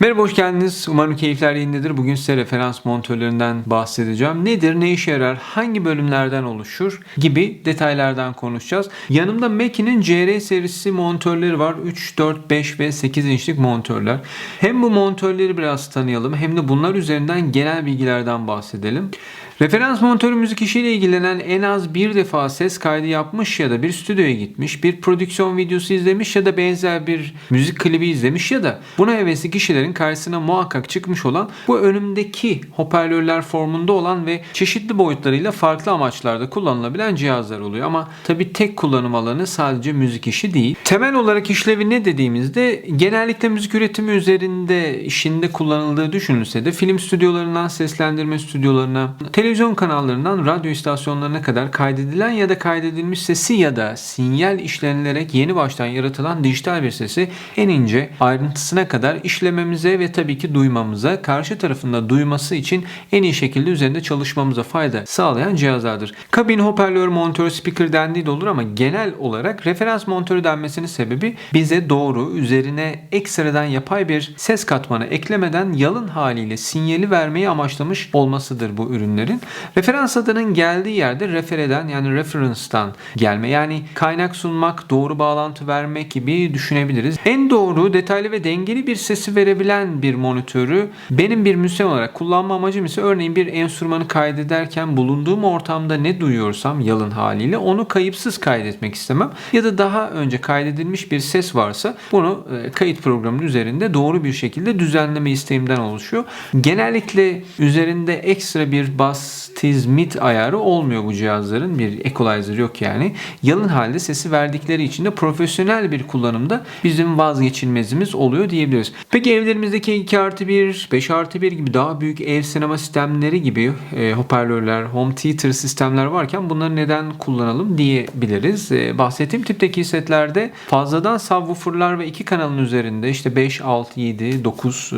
Merhaba hoş geldiniz. Umarım keyifler yerindedir. Bugün size referans montörlerinden bahsedeceğim. Nedir, ne işe yarar, hangi bölümlerden oluşur gibi detaylardan konuşacağız. Yanımda Mac'in CR serisi montörleri var. 3, 4, 5 ve 8 inçlik montörler. Hem bu montörleri biraz tanıyalım hem de bunlar üzerinden genel bilgilerden bahsedelim. Referans montörü müzik işiyle ilgilenen en az bir defa ses kaydı yapmış ya da bir stüdyoya gitmiş, bir prodüksiyon videosu izlemiş ya da benzer bir müzik klibi izlemiş ya da buna hevesli kişilerin karşısına muhakkak çıkmış olan bu önümdeki hoparlörler formunda olan ve çeşitli boyutlarıyla farklı amaçlarda kullanılabilen cihazlar oluyor. Ama tabi tek kullanım alanı sadece müzik işi değil. Temel olarak işlevi ne dediğimizde genellikle müzik üretimi üzerinde işinde kullanıldığı düşünülse de film stüdyolarından seslendirme stüdyolarına, televizyon kanallarından radyo istasyonlarına kadar kaydedilen ya da kaydedilmiş sesi ya da sinyal işlenilerek yeni baştan yaratılan dijital bir sesi en ince ayrıntısına kadar işlememize ve tabii ki duymamıza, karşı tarafında duyması için en iyi şekilde üzerinde çalışmamıza fayda sağlayan cihazlardır. Kabin hoparlör, montör, speaker dendiği de olur ama genel olarak referans montörü denmesinin sebebi bize doğru üzerine ekstradan yapay bir ses katmanı eklemeden yalın haliyle sinyali vermeyi amaçlamış olmasıdır bu ürünlerin. Referans adının geldiği yerde refereden yani reference'dan gelme yani kaynak sunmak, doğru bağlantı vermek gibi düşünebiliriz. En doğru, detaylı ve dengeli bir sesi verebilen bir monitörü benim bir müzisyen olarak kullanma amacım ise örneğin bir enstrümanı kaydederken bulunduğum ortamda ne duyuyorsam yalın haliyle onu kayıpsız kaydetmek istemem. Ya da daha önce kaydedilmiş bir ses varsa bunu e, kayıt programının üzerinde doğru bir şekilde düzenleme isteğimden oluşuyor. Genellikle üzerinde ekstra bir bas, mid ayarı olmuyor bu cihazların. Bir equalizer yok yani. Yalın halde sesi verdikleri için de profesyonel bir kullanımda bizim vazgeçilmezimiz oluyor diyebiliriz. Peki evlerimizdeki 2 artı 1, 5 artı 1 gibi daha büyük ev sinema sistemleri gibi e, hoparlörler, home theater sistemler varken bunları neden kullanalım diyebiliriz. E, bahsettiğim tipteki setlerde fazladan subwooferlar ve iki kanalın üzerinde işte 5, 6, 7, 9 e,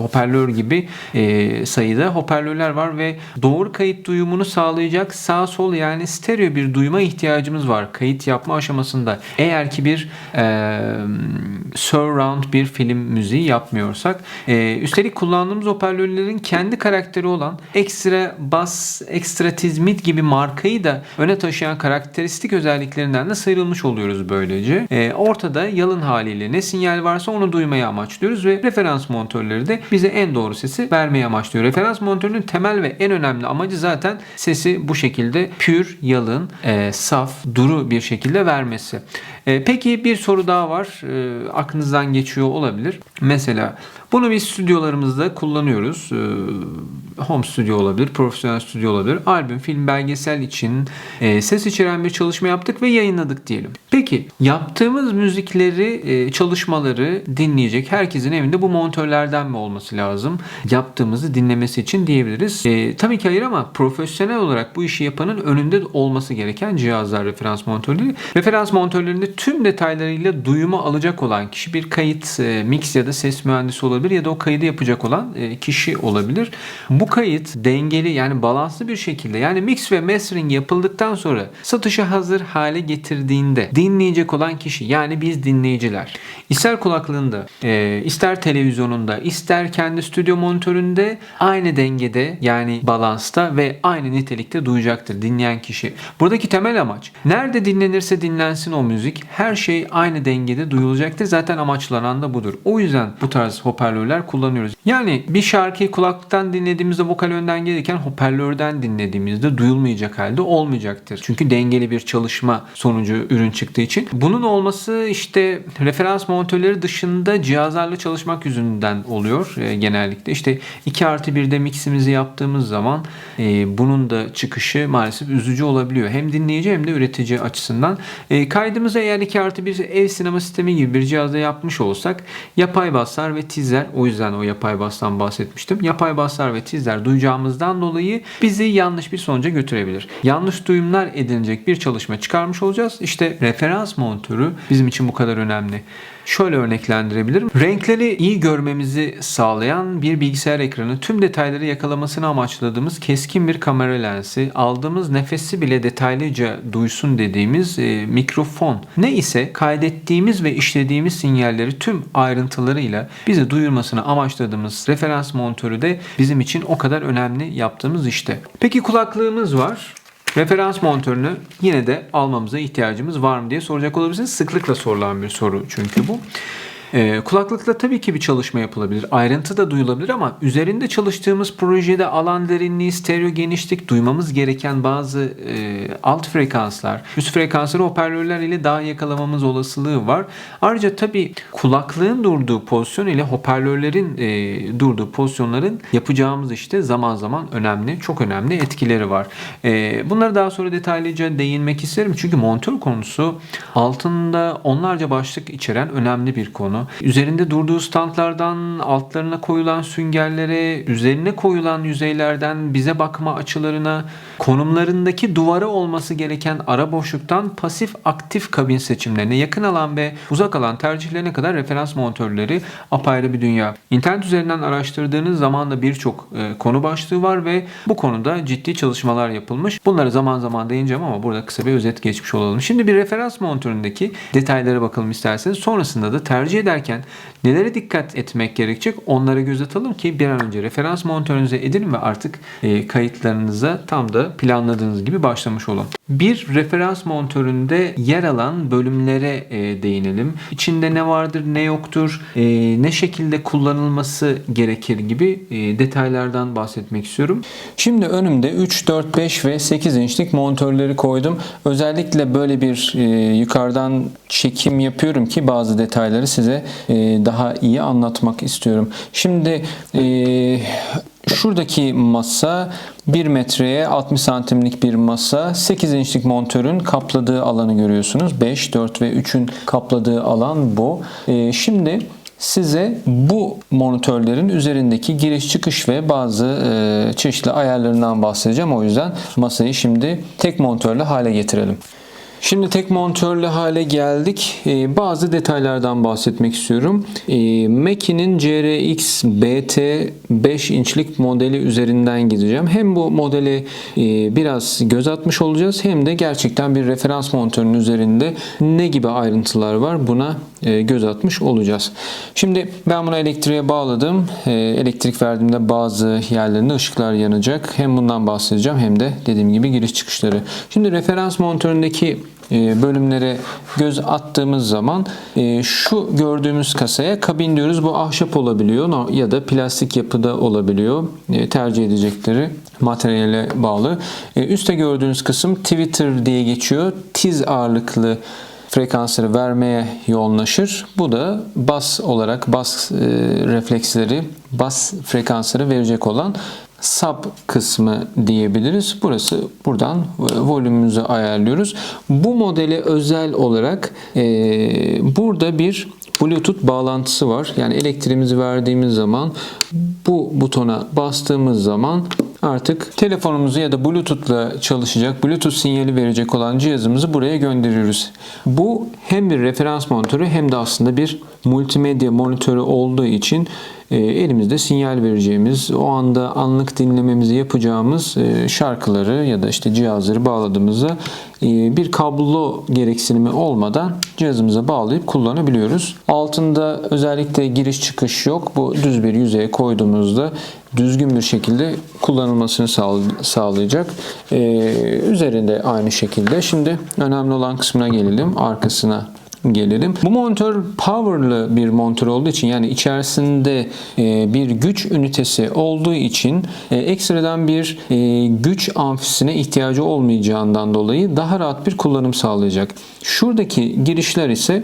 hoparlör gibi e, sayıda hoparlörler var ve doğru kayıt duyumunu sağlayacak sağ sol yani stereo bir duyuma ihtiyacımız var kayıt yapma aşamasında. Eğer ki bir e, surround bir film müziği yapmıyorsak. E, üstelik kullandığımız hoparlörlerin kendi karakteri olan ekstra bas, ekstra tizmit gibi markayı da öne taşıyan karakteristik özelliklerinden de sıyrılmış oluyoruz böylece. E, ortada yalın haliyle ne sinyal varsa onu duymayı amaçlıyoruz ve referans montörleri de bize en doğru sesi vermeyi amaçlıyor. Referans montörünün temel ve en önemli amacı zaten sesi bu şekilde pür, yalın, e, saf, duru bir şekilde vermesi. E, peki bir soru daha var. E, aklınızdan geçiyor olabilir. Mesela bunu biz stüdyolarımızda kullanıyoruz. E, home stüdyo olabilir, profesyonel stüdyo olabilir. Albüm, film, belgesel için e, ses içeren bir çalışma yaptık ve yayınladık diyelim. Peki yaptığımız müzikleri, e, çalışmaları dinleyecek herkesin evinde bu montörlerden mi olması lazım? Yaptığımızı dinlemesi için diyebiliriz. E, tabii ki hayır ama profesyonel olarak bu işi yapanın önünde olması gereken cihazlar referans montörleri. Referans montörlerinde tüm detaylarıyla duyumu alacak olan kişi bir kayıt, mix ya da ses mühendisi olabilir ya da o kaydı yapacak olan e, kişi olabilir. Bu kayıt dengeli yani balanslı bir şekilde yani mix ve mastering yapıldıktan sonra satışa hazır hale getirdiğinde dinleyecek olan kişi yani biz dinleyiciler ister kulaklığında, e, ister televizyonunda, ister kendi stüdyo monitöründe aynı dengede yani balansta ve aynı nitelikte duyacaktır dinleyen kişi. Buradaki temel amaç nerede dinlenirse dinlensin o müzik her şey aynı dengede duyulacaktır. Zaten amaçlanan da budur. O yüzden bu tarz hoparlörler kullanıyoruz. Yani bir şarkıyı kulaklıktan dinlediğimizde vokal önden gelirken hoparlörden dinlediğimizde duyulmayacak halde olmayacaktır. Çünkü dengeli bir çalışma sonucu ürün çıktığı için. Bunun olması işte referans montörleri dışında cihazlarla çalışmak yüzünden oluyor e, genellikle. İşte 2 artı 1'de miximizi yaptığımız zaman e, bunun da çıkışı maalesef üzücü olabiliyor. Hem dinleyici hem de üretici açısından. E, kaydımızı eğer 2 artı 1 ev sinema sistemi gibi bir cihazda yapmış olsak yapay baslar ve tizler o yüzden o yapay bastan bahsetmiştim. Yapay baslar ve tizler duyacağımızdan dolayı bizi yanlış bir sonuca götürebilir. Yanlış duyumlar edinecek bir çalışma çıkarmış olacağız. İşte referans montörü bizim için bu kadar önemli. şöyle örneklendirebilirim. Renkleri iyi görmemizi sağlayan bir bilgisayar ekranı, tüm detayları yakalamasını amaçladığımız keskin bir kamera lensi, aldığımız nefesi bile detaylıca duysun dediğimiz e, mikrofon. Ne ise kaydettiğimiz ve işlediğimiz sinyalleri tüm ayrıntılarıyla bize duyurmasını amaçladığımız referans montörü de bizim için o kadar önemli yaptığımız işte. Peki kulaklığımız var. Referans montörünü yine de almamıza ihtiyacımız var mı diye soracak olabilirsiniz. Sıklıkla sorulan bir soru çünkü bu. Ee, kulaklıkla tabii ki bir çalışma yapılabilir. Ayrıntı da duyulabilir ama üzerinde çalıştığımız projede alan derinliği, stereo genişlik, duymamız gereken bazı e, alt frekanslar, üst frekansları hoparlörler ile daha yakalamamız olasılığı var. Ayrıca tabii kulaklığın durduğu pozisyon ile hoparlörlerin e, durduğu pozisyonların yapacağımız işte zaman zaman önemli, çok önemli etkileri var. E, bunları daha sonra detaylıca değinmek isterim. Çünkü montör konusu altında onlarca başlık içeren önemli bir konu. Üzerinde durduğu standlardan altlarına koyulan süngerlere, üzerine koyulan yüzeylerden bize bakma açılarına, konumlarındaki duvara olması gereken ara boşluktan pasif aktif kabin seçimlerine, yakın alan ve uzak alan tercihlerine kadar referans montörleri apayrı bir dünya. İnternet üzerinden araştırdığınız zaman da birçok e, konu başlığı var ve bu konuda ciddi çalışmalar yapılmış. Bunları zaman zaman değineceğim ama burada kısa bir özet geçmiş olalım. Şimdi bir referans montöründeki detaylara bakalım isterseniz. Sonrasında da tercih ederken nelere dikkat etmek gerekecek onlara göz atalım ki bir an önce referans montörünüze edin ve artık e, kayıtlarınıza tam da planladığınız gibi başlamış olun. Bir referans montöründe yer alan bölümlere e, değinelim. İçinde ne vardır ne yoktur, e, ne şekilde kullanılması gerekir gibi detaylardan bahsetmek istiyorum. Şimdi önümde 3, 4, 5 ve 8 inçlik montörleri koydum. Özellikle böyle bir yukarıdan çekim yapıyorum ki bazı detayları size e, daha iyi anlatmak istiyorum. Şimdi e, şuradaki masa 1 metreye 60 santimlik bir masa. 8 inçlik montörün kapladığı alanı görüyorsunuz. 5, 4 ve 3'ün kapladığı alan bu. E, şimdi size bu monitörlerin üzerindeki giriş çıkış ve bazı e, çeşitli ayarlarından bahsedeceğim. O yüzden masayı şimdi tek monitörlü hale getirelim. Şimdi tek montörlü hale geldik. Ee, bazı detaylardan bahsetmek istiyorum. Ee, Mac'inin CRX BT 5 inçlik modeli üzerinden gideceğim. Hem bu modeli e, biraz göz atmış olacağız hem de gerçekten bir referans montörünün üzerinde ne gibi ayrıntılar var buna göz atmış olacağız. Şimdi ben bunu elektriğe bağladım. E, elektrik verdiğimde bazı yerlerinde ışıklar yanacak. Hem bundan bahsedeceğim hem de dediğim gibi giriş çıkışları. Şimdi referans montöründeki e, bölümlere göz attığımız zaman e, şu gördüğümüz kasaya kabin diyoruz. Bu ahşap olabiliyor ya da plastik yapıda olabiliyor. E, tercih edecekleri materyale bağlı. Üste gördüğünüz kısım Twitter diye geçiyor. Tiz ağırlıklı frekansları vermeye yoğunlaşır. Bu da bas olarak bas refleksleri, bas frekansları verecek olan sub kısmı diyebiliriz. Burası buradan volümümüzü ayarlıyoruz. Bu modele özel olarak e, burada bir Bluetooth bağlantısı var. Yani elektriğimizi verdiğimiz zaman bu butona bastığımız zaman artık telefonumuzu ya da Bluetooth'la çalışacak, Bluetooth sinyali verecek olan cihazımızı buraya gönderiyoruz. Bu hem bir referans monitörü hem de aslında bir multimedya monitörü olduğu için elimizde sinyal vereceğimiz, o anda anlık dinlememizi yapacağımız e, şarkıları ya da işte cihazları bağladığımızda e, bir kablo gereksinimi olmadan cihazımıza bağlayıp kullanabiliyoruz. Altında özellikle giriş çıkış yok. Bu düz bir yüzeye koyduğumuzda düzgün bir şekilde kullanılmasını sağlayacak. Ee, üzerinde aynı şekilde. Şimdi önemli olan kısmına gelelim. Arkasına gelelim. Bu monitör powerlı bir monitör olduğu için yani içerisinde e, bir güç ünitesi olduğu için e, ekstradan bir e, güç amfisine ihtiyacı olmayacağından dolayı daha rahat bir kullanım sağlayacak. Şuradaki girişler ise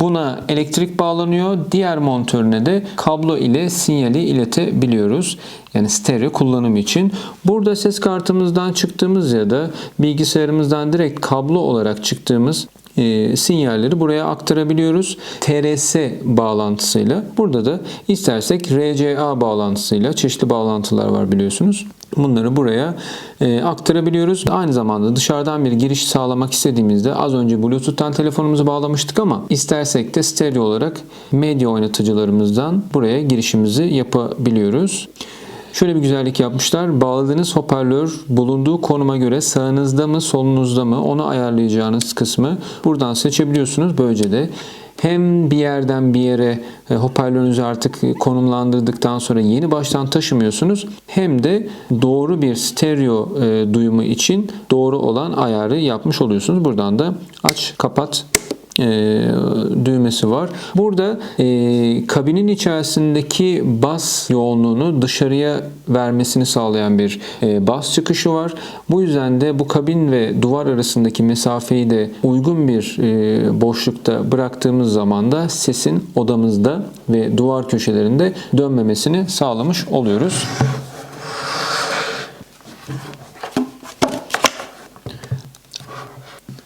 buna elektrik bağlanıyor. Diğer monitörüne de kablo ile sinyali iletebiliyoruz. Yani stereo kullanım için. Burada ses kartımızdan çıktığımız ya da bilgisayarımızdan direkt kablo olarak çıktığımız e, sinyalleri buraya aktarabiliyoruz. TRS bağlantısıyla. Burada da istersek RCA bağlantısıyla çeşitli bağlantılar var biliyorsunuz. Bunları buraya e, aktarabiliyoruz. Aynı zamanda dışarıdan bir giriş sağlamak istediğimizde az önce Bluetooth'tan telefonumuzu bağlamıştık ama istersek de stereo olarak medya oynatıcılarımızdan buraya girişimizi yapabiliyoruz. Şöyle bir güzellik yapmışlar. Bağladığınız hoparlör bulunduğu konuma göre sağınızda mı solunuzda mı onu ayarlayacağınız kısmı buradan seçebiliyorsunuz. Böylece de hem bir yerden bir yere e, hoparlörünüzü artık konumlandırdıktan sonra yeni baştan taşımıyorsunuz. Hem de doğru bir stereo e, duyumu için doğru olan ayarı yapmış oluyorsunuz. Buradan da aç kapat e, düğmesi var. Burada e, kabinin içerisindeki bas yoğunluğunu dışarıya vermesini sağlayan bir e, bas çıkışı var. Bu yüzden de bu kabin ve duvar arasındaki mesafeyi de uygun bir e, boşlukta bıraktığımız zaman da sesin odamızda ve duvar köşelerinde dönmemesini sağlamış oluyoruz.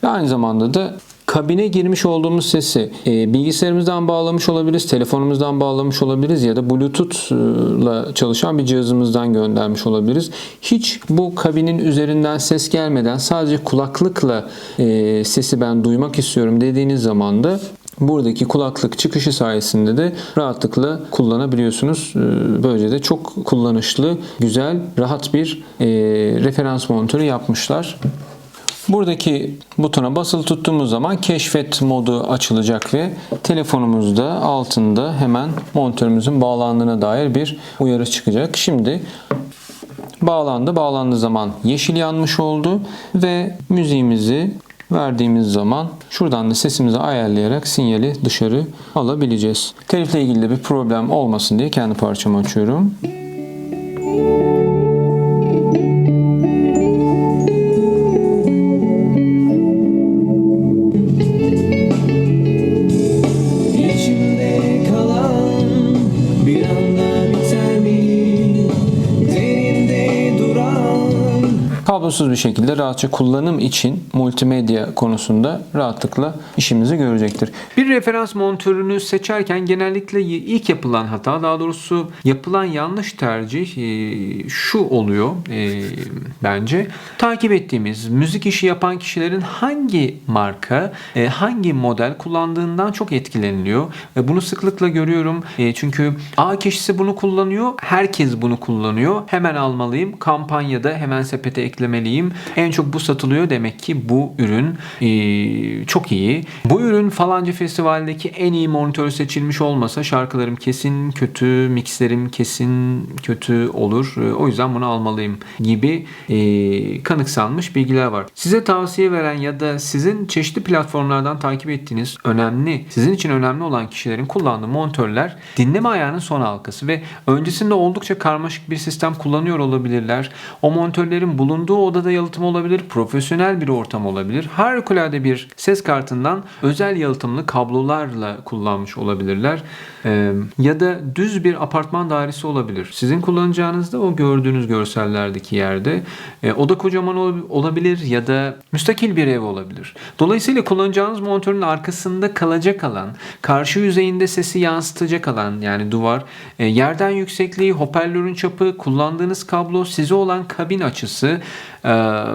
Aynı zamanda da kabine girmiş olduğumuz sesi e, bilgisayarımızdan bağlamış olabiliriz, telefonumuzdan bağlamış olabiliriz ya da Bluetooth'la çalışan bir cihazımızdan göndermiş olabiliriz. Hiç bu kabinin üzerinden ses gelmeden sadece kulaklıkla e, sesi ben duymak istiyorum dediğiniz zaman da Buradaki kulaklık çıkışı sayesinde de rahatlıkla kullanabiliyorsunuz. E, Böylece de çok kullanışlı, güzel, rahat bir e, referans monitörü yapmışlar. Buradaki butona basılı tuttuğumuz zaman keşfet modu açılacak ve telefonumuzda altında hemen monitörümüzün bağlandığına dair bir uyarı çıkacak. Şimdi bağlandı. Bağlandığı zaman yeşil yanmış oldu ve müziğimizi verdiğimiz zaman şuradan da sesimizi ayarlayarak sinyali dışarı alabileceğiz. Telifle ilgili de bir problem olmasın diye kendi parçamı açıyorum. Kablosuz bir şekilde rahatça kullanım için multimedya konusunda rahatlıkla işimizi görecektir. Bir referans montörünü seçerken genellikle ilk yapılan hata, daha doğrusu yapılan yanlış tercih e, şu oluyor e, bence. Takip ettiğimiz müzik işi yapan kişilerin hangi marka, e, hangi model kullandığından çok etkileniliyor. Bunu sıklıkla görüyorum. Çünkü A kişisi bunu kullanıyor, herkes bunu kullanıyor. Hemen almalıyım. Kampanyada hemen sepete eklemeliyim. En çok bu satılıyor. Demek ki bu ürün e, çok iyi. Bu ürün falanca festivaldeki en iyi monitör seçilmiş olmasa şarkılarım kesin kötü, mixlerim kesin kötü olur. E, O yüzden bunu almalıyım gibi e, kanıksanmış bilgiler var. Size tavsiye veren ya da sizin çeşitli platformlardan takip ettiğiniz önemli, sizin için önemli olan kişilerin kullandığı monitörler dinleme ayağının son halkası ve öncesinde oldukça karmaşık bir sistem kullanıyor olabilirler. O monitörlerin bulunduğu odada yalıtım olabilir, profesyonel bir ortam olabilir. Harikulade bir ses kartından özel yalıtımlı kablolarla kullanmış olabilirler. Ee, ya da düz bir apartman dairesi olabilir. Sizin kullanacağınız da o gördüğünüz görsellerdeki yerde e, oda kocaman ol- olabilir ya da müstakil bir ev olabilir. Dolayısıyla kullanacağınız monitörün arkasında kalacak alan, karşı yüzeyinde sesi yansıtacak alan yani duvar, e, yerden yüksekliği, hoparlörün çapı, kullandığınız kablo, size olan kabin açısı,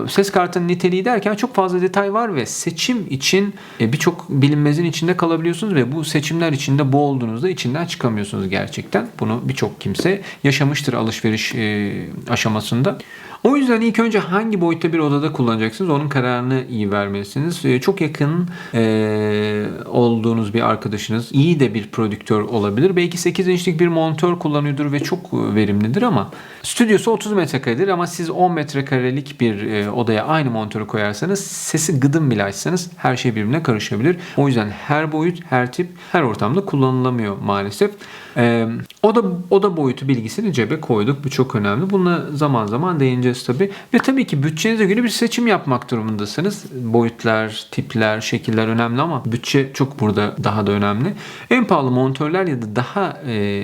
ses kartının niteliği derken çok fazla detay var ve seçim için e, birçok bilinmezin içinde kalabiliyorsunuz ve bu seçimler içinde boğulduğunuzda içinden çıkamıyorsunuz gerçekten. Bunu birçok kimse yaşamıştır alışveriş e, aşamasında. O yüzden ilk önce hangi boyutta bir odada kullanacaksınız onun kararını iyi vermelisiniz. E, Çok yakın e, olduğunuz bir arkadaşınız iyi de bir prodüktör olabilir. Belki 8 inçlik bir monitör kullanıyordur ve çok verimlidir ama stüdyosu 30 metrekaredir ama siz 10 metrekarelik bir e, odaya aynı monitörü koyarsanız sesi gıdım bile açsanız her şey birbirine karışabilir. O yüzden her boyut, her tip, her ortamda kullanılamıyor maalesef. E, oda, oda boyutu bilgisini cebe koyduk. Bu çok önemli. Buna zaman zaman değineceğiz göreceğiz tabii. Ve tabii ki bütçenize göre bir seçim yapmak durumundasınız. Boyutlar, tipler, şekiller önemli ama bütçe çok burada daha da önemli. En pahalı montörler ya da daha e,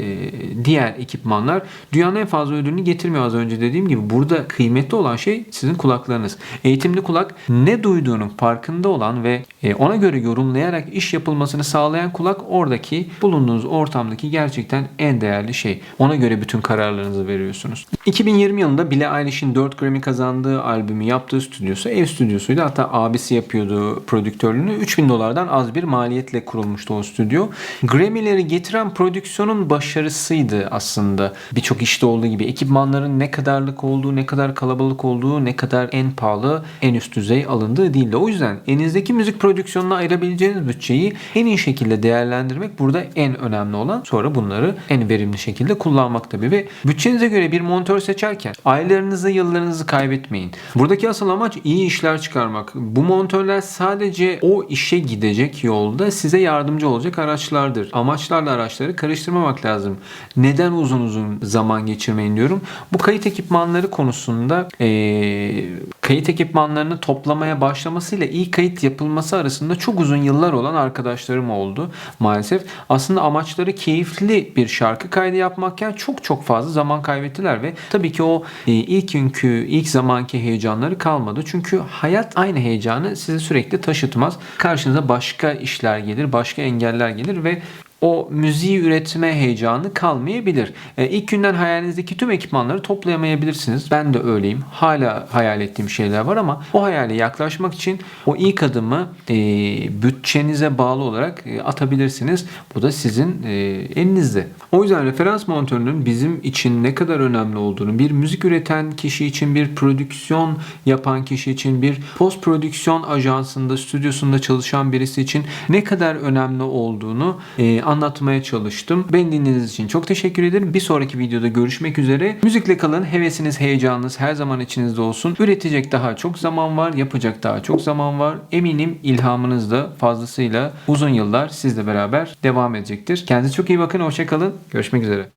diğer ekipmanlar dünyanın en fazla ödülünü getirmiyor az önce dediğim gibi. Burada kıymetli olan şey sizin kulaklarınız. Eğitimli kulak ne duyduğunun farkında olan ve e, ona göre yorumlayarak iş yapılmasını sağlayan kulak oradaki bulunduğunuz ortamdaki gerçekten en değerli şey. Ona göre bütün kararlarınızı veriyorsunuz. 2020 yılında Billie Eilish'in 4 Grammy kazandığı albümü yaptığı stüdyosu ev stüdyosuydu. Hatta abisi yapıyordu prodüktörlüğünü. 3000 dolardan az bir maliyetle kurulmuştu o stüdyo. Grammy'leri getiren prodüksiyonun başarısıydı aslında. Birçok işte olduğu gibi ekipmanların ne kadarlık olduğu, ne kadar kalabalık olduğu, ne kadar en pahalı, en üst düzey alındığı değildi. O yüzden elinizdeki müzik prodüksiyonuna ayırabileceğiniz bütçeyi en iyi şekilde değerlendirmek burada en önemli olan. Sonra bunları en verimli şekilde kullanmak tabii ve bütçenize göre bir montör seçerken aylarınızı, yıllarınızı kaybetmeyin. Buradaki asıl amaç iyi işler çıkarmak. Bu montörler sadece o işe gidecek yolda size yardımcı olacak araçlardır. Amaçlarla araçları karıştırmamak lazım. Neden uzun uzun zaman geçirmeyin diyorum. Bu kayıt ekipmanları konusunda eee, kayıt ekipmanlarını toplamaya başlamasıyla iyi kayıt yapılması arasında çok uzun yıllar olan arkadaşlarım oldu maalesef. Aslında amaçları keyifli bir şarkı kaydı yapmakken çok çok fazla zaman kaybettiler ve tabii ki o e, ilk günkü, ilk zamanki heyecanları kalmadı. Çünkü hayat aynı heyecanı size sürekli taşıtmaz. Karşınıza başka işler gelir, başka engeller gelir ve o müziği üretme heyecanı kalmayabilir. E, ilk günden hayalinizdeki tüm ekipmanları toplayamayabilirsiniz. Ben de öyleyim. Hala hayal ettiğim şeyler var ama o hayale yaklaşmak için o ilk adımı e, bütçenize bağlı olarak e, atabilirsiniz. Bu da sizin e, elinizde. O yüzden referans montörünün bizim için ne kadar önemli olduğunu, bir müzik üreten kişi için, bir prodüksiyon yapan kişi için, bir post prodüksiyon ajansında, stüdyosunda çalışan birisi için ne kadar önemli olduğunu e, anlatmaya çalıştım. Beni dinlediğiniz için çok teşekkür ederim. Bir sonraki videoda görüşmek üzere. Müzikle kalın. Hevesiniz, heyecanınız her zaman içinizde olsun. Üretecek daha çok zaman var. Yapacak daha çok zaman var. Eminim ilhamınız da fazlasıyla uzun yıllar sizle beraber devam edecektir. Kendinize çok iyi bakın. Hoşçakalın. Görüşmek üzere.